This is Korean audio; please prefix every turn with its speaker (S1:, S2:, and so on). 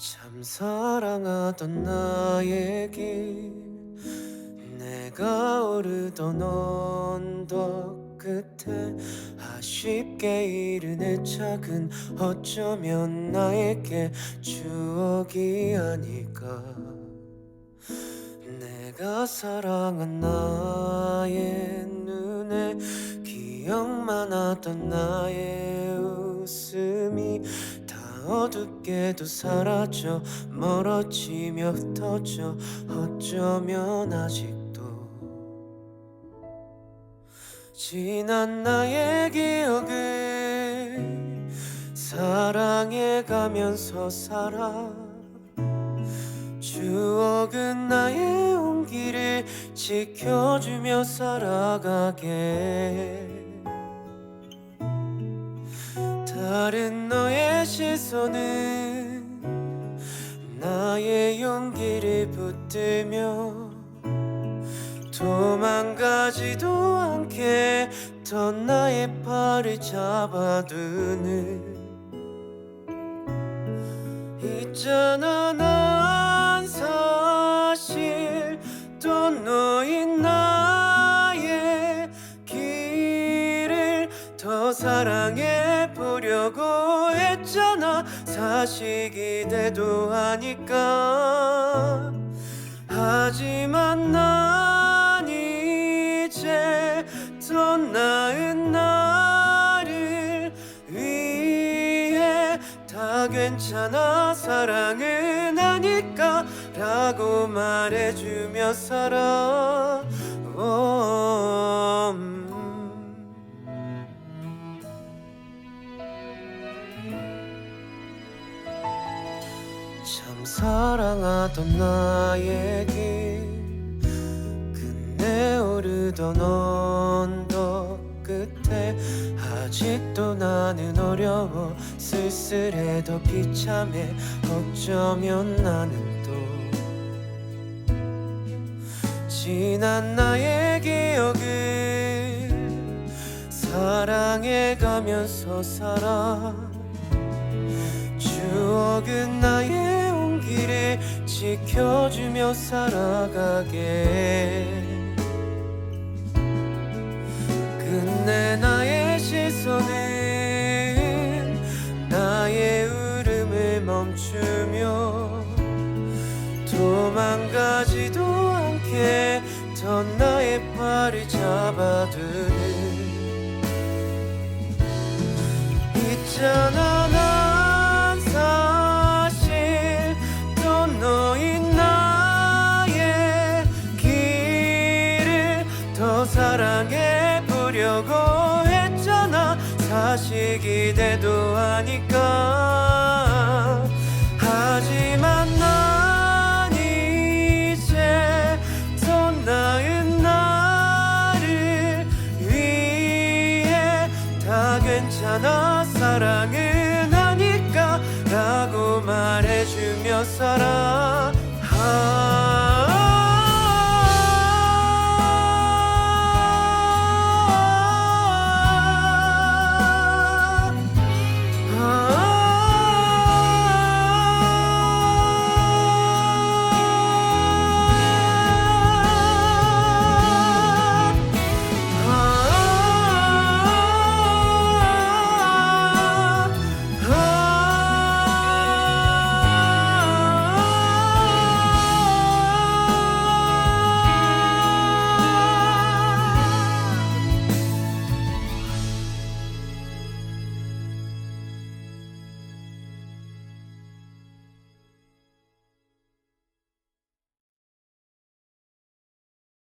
S1: 참 사랑하던 나에게 내가 오르던 언덕 끝에 아쉽게 잃은 작은 어쩌면 나에게 추억이 아닐까. 내가 사랑한 나의 눈에 기억만 하던 나의 어둡게도 사라져. 멀어지며 흩어져. 어쩌면 아직도 지난 나의 기억을 사랑해 가면서 살아. 추억은 나의 온기를 지켜주며 살아가게. 다른 시선은 나의 용기를 붙들며 도망가지도 않게 더 나의 팔을 잡아두는 있잖아 난 사실 또 너인 나의 길을 더 사랑해 했잖아. 사실 기대도 하니까. 하지만 난 이제 더 나은 나를 위해 다 괜찮아. 사랑은 아니까 라고 말해주며 살아. 오, 사랑하던 나에게 끝내 오르던 언덕 끝에 아직도 나는 어려워 쓸쓸해도 비참해 어쩌면 나는 또 지난 나의 기억을 사랑해 가면서 살아 살아가게. 끝내 나의 시선은 나의 울음을 멈추며 도망가지도 않게 더 나의 팔을 잡아두는. 있잖아 기대도 하니까. 하지만 난 이제 더 나은 나를 위해 다 괜찮아. 사랑은 아니까 라고 말해주며 살아